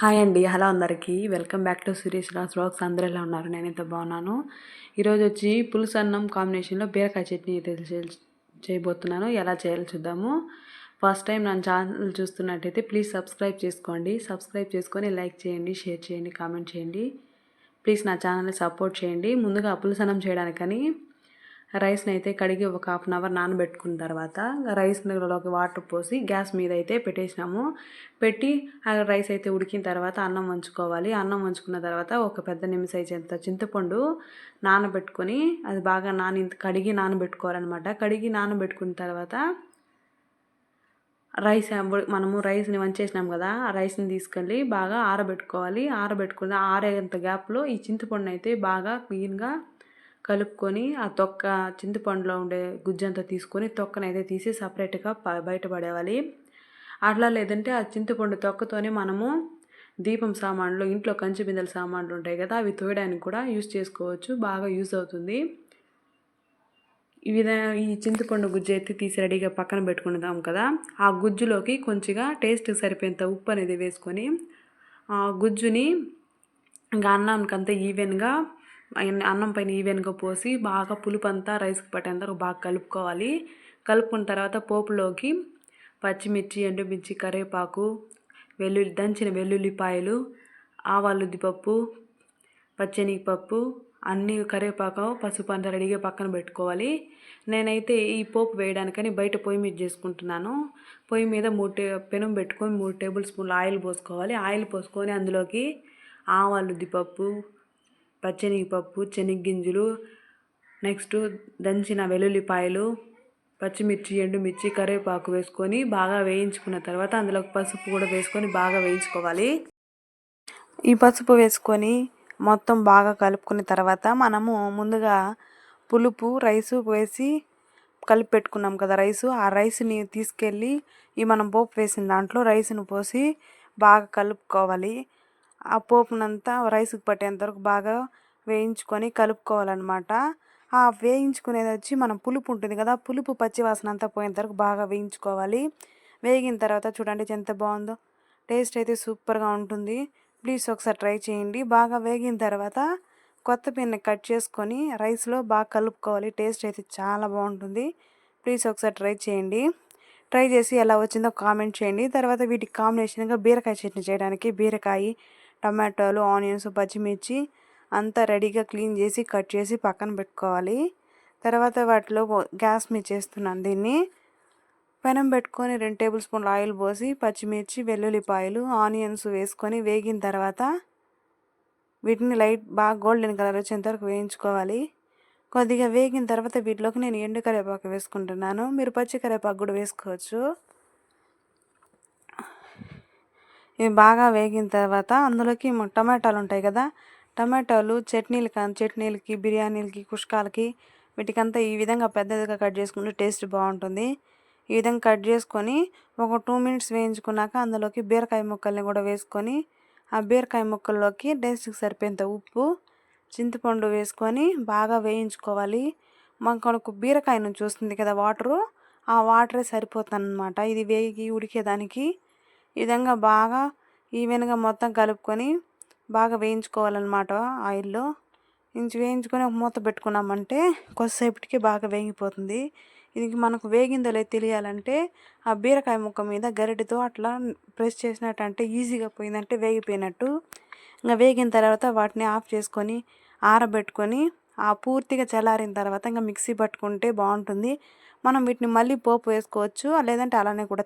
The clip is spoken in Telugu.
హాయ్ అండి హలో అందరికీ? Welcome back to Suresh Raj vlogs. అందరూ ఎలా ఉన్నారు? నేనైతే బాగున్నాను. ఈరోజు వచ్చి పులుసు అన్నం కాంబినేషన్లో బీరకాయ చట్నీ అయితే చేయబోతున్నాను. ఎలా చేయాలో చూద్దాము. ఫస్ట్ టైం నా ఛానల్ చూస్తున్నట్టయితే ప్లీజ్ సబ్స్క్రైబ్ చేసుకోండి. సబ్స్క్రైబ్ చేసుకొని లైక్ చేయండి షేర్ చేయండి కామెంట్ చేయండి. ప్లీజ్ నా ఛానల్ని సపోర్ట్ చేయండి. ముందుగా పులుసు అన్నం చేయడానికని రైస్ని అయితే కడిగి ఒక హాఫ్ అన్ అవర్ నానబెట్టుకున్న తర్వాత రైస్లోకి వాటర్ పోసి గ్యాస్ మీద అయితే పెట్టేసినాము. పెట్టి ఆ రైస్ అయితే ఉడికిన తర్వాత అన్నం వంచుకోవాలి. అన్నం వంచుకున్న తర్వాత ఒక పెద్ద నిమిషం అంత చింతపండు నానబెట్టుకొని అది బాగా నాని కడిగి నానబెట్టుకోవాలన్నమాట. కడిగి నానబెట్టుకున్న తర్వాత రైస్ మనము రైస్ని వంచేసినాం కదా ఆ రైస్ని తీసుకెళ్ళి బాగా ఆరబెట్టుకోవాలి. ఆరబెట్టుకుని ఆరేంత గ్యాప్లో ఈ చింతపండు అయితే బాగా క్లీన్గా కలుపుకొని ఆ తొక్క చింతపండులో ఉండే గుజ్జంతా తీసుకొని తొక్కనైతే తీసి సపరేట్గా బయటపడేవాలి అట్లా లేదంటే ఆ చింతపండు తొక్కతోనే మనము దీపం సామాన్లు ఇంట్లో కంచి బిందెల సామాన్లు ఉంటాయి కదా అవి తోయడానికి కూడా యూజ్ చేసుకోవచ్చు. బాగా యూజ్ అవుతుంది. ఈ విధంగా ఈ చింతపండు గుజ్జు అయితే తీసి రెడీగా పక్కన పెట్టుకుందాం కదా. ఆ గుజ్జులోకి కొంచెంగా టేస్ట్ సరిపోయేంత ఉప్పు అనేది వేసుకొని ఆ గుజ్జుని ఇంకా అన్నానికంతా ఈవెన్గా అన్నం పైన ఈవెన్గా పోసి బాగా పులుపు అంతా రైస్కి పట్టేంత బాగా కలుపుకోవాలి. కలుపుకున్న తర్వాత పోపులోకి పచ్చిమిర్చి ఎండుమిర్చి కరివేపాకు వెల్లుల్లి దంచిన వెల్లుల్లిపాయలు ఆవాలు ఉద్దిపప్పు పచ్చెనగపప్పు అన్నీ కరివేపాకు పసుపు అంతా రెడీగా పక్కన పెట్టుకోవాలి. నేనైతే ఈ పోపు వేయడానికని బయట పొయ్యి మీద చేసుకుంటున్నాను. పొయ్యి మీద మూడు టే పెనం పెట్టుకొని మూడు టేబుల్ స్పూన్లు ఆయిల్ పోసుకోవాలి. ఆయిల్ పోసుకొని అందులోకి ఆవాలు ఉద్దిపప్పు పచ్చెనగపప్పు శనగ్గింజలు నెక్స్ట్ దంచిన వెల్లుల్లిపాయలు పచ్చిమిర్చి ఎండుమిర్చి కరివేపాకు వేసుకొని బాగా వేయించుకున్న తర్వాత అందులో పసుపు కూడా వేసుకొని బాగా వేయించుకోవాలి. ఈ పసుపు వేసుకొని మొత్తం బాగా కలుపుకున్న తర్వాత మనము ముందుగా పులుపు రైసు వేసి కలిపి పెట్టుకున్నాం కదా రైసు. ఆ రైస్ని తీసుకెళ్ళి ఈ మనం పోపు వేసిన దాంట్లో రైస్ను పోసి బాగా కలుపుకోవాలి. ఆ పోపునంతా రైస్కి పట్టేంత వరకు బాగా వేయించుకొని కలుపుకోవాలన్నమాట. ఆ వేయించుకునేది వచ్చి మనం పులుపు ఉంటుంది కదా పులుపు పచ్చివాసన అంతా పోయేంత వరకు బాగా వేయించుకోవాలి. వేగిన తర్వాత చూడండి ఎంత బాగుందో. టేస్ట్ అయితే సూపర్గా ఉంటుంది. ప్లీజ్ ఒకసారి ట్రై చేయండి. బాగా వేగిన తర్వాత కొత్త పిన్ని కట్ చేసుకొని రైస్లో బాగా కలుపుకోవాలి. టేస్ట్ అయితే చాలా బాగుంటుంది. ప్లీజ్ ఒకసారి ట్రై చేయండి. ట్రై చేసి ఎలా వచ్చిందో కామెంట్ చేయండి. తర్వాత వీటికి కాంబినేషన్గా బీరకాయ చట్నీ చేయడానికి బీరకాయ టమాటోలు ఆనియన్స్ పచ్చిమిర్చి అంతా రెడీగా క్లీన్ చేసి కట్ చేసి పక్కన పెట్టుకోవాలి. తర్వాత వాటిలో గ్యాస్ మీద చేస్తున్నాను దీన్ని. పెనం పెట్టుకొని రెండు టేబుల్ స్పూన్లు ఆయిల్ పోసి పచ్చిమిర్చి వెల్లుల్లిపాయలు ఆనియన్స్ వేసుకొని వేగిన తర్వాత వీటిని లైట్ బాగా గోల్డెన్ కలర్ వచ్చేంత వరకు వేయించుకోవాలి. కొద్దిగా వేగిన తర్వాత వీటిలోకి నేను ఎండు కరివేపాకు వేసుకుంటున్నాను. మీరు పచ్చి కరివేపాకు కూడా వేసుకోవచ్చు. ఇవి బాగా వేగిన తర్వాత అందులోకి టమాటాలు ఉంటాయి కదా. టమాటాలు చట్నీలు చట్నీలకి బిర్యానీలకి కుష్కాలకి వీటికంతా ఈ విధంగా పెద్దదిగా కట్ చేసుకుంటే టేస్ట్ బాగుంటుంది. ఈ విధంగా కట్ చేసుకొని ఒక టూ మినిట్స్ వేయించుకున్నాక అందులోకి బీరకాయ ముక్కల్ని కూడా వేసుకొని ఆ బీరకాయ ముక్కల్లోకి టేస్ట్కి సరిపోయేంత ఉప్పు చింతపండు వేసుకొని బాగా వేయించుకోవాలి. మనకు బీరకాయ నుంచి వస్తుంది కదా వాటరు ఆ వాటరే సరిపోతుంది అనమాట ఇది వేగి ఉడికేదానికి ఈ విధంగా బాగా ఈవెన్గా మొత్తం కలుపుకొని బాగా వేయించుకోవాలన్నమాట ఆయిల్లో. ఇంచు వేయించుకొని ఒక మూత పెట్టుకున్నామంటే కొద్దిసేపటికి బాగా వేగిపోతుంది. ఇది మనకు వేగిందో లేదు తెలియాలంటే ఆ బీరకాయ ముక్క మీద గరిటెతో అట్లా ప్రెస్ చేసినట్టు అంటే ఈజీగా పోయిందంటే వేగిపోయినట్టు. ఇంకా వేగిన తర్వాత వాటిని ఆఫ్ చేసుకొని ఆరబెట్టుకొని ఆ పూర్తిగా చల్లారిన తర్వాత ఇంకా మిక్సీ పట్టుకుంటే బాగుంటుంది. మనం వీటిని మళ్ళీ పోపు వేసుకోవచ్చు లేదంటే అలానే కూడా